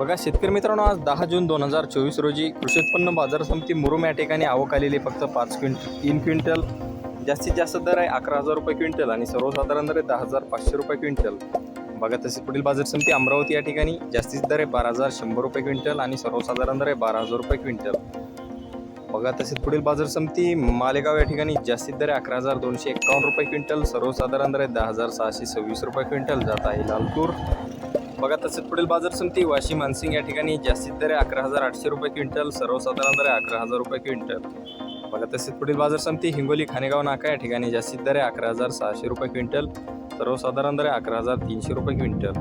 बघा शेतकरी मित्रांनो आज दहा जून दोन हजार चोवीस रोजी कृषी उत्पन्न बाजार समिती मुरुम या ठिकाणी आवक आलेली फक्त पाच क्विंटल तीन क्विंटल जास्तीत जास्त दर आहे अकरा हजार रुपये क्विंटल आणि सर्वसाधारण दर आहे दहा हजार पाचशे रुपये क्विंटल. बघा तसे पुढील बाजार समिती अमरावती या ठिकाणी जास्तीत दर आहे बारा हजार शंभर रुपये क्विंटल आणि सर्वसाधारण दर आहे बारा हजार रुपये क्विंटल. बघा तसेच पुढील बाजार समिती मालेगाव या ठिकाणी जास्तीत दर आहे अकरा हजार दोनशे एकावन्न रुपये क्विंटल सर्वसाधारण दर आहे दहा हजार सहाशे सव्वीस रुपये क्विंटल. जात आहे लालपूर. बघा तसेच पुढील बाजार समिती वाशी मानसिंग या ठिकाणी जास्तीत दर अकरा हजार आठशे रुपये क्विंटल सर्वसाधारण दर अकरा हजार रुपये क्विंटल. बघा तसेच पुढील बाजार समिती हिंगोली खानेगाव नाका या ठिकाणी जास्तीत दर अकरा हजार सहाशे रुपये क्विंटल सर्वसाधारण दर अकरा हजार तीनशे रुपये क्विंटल.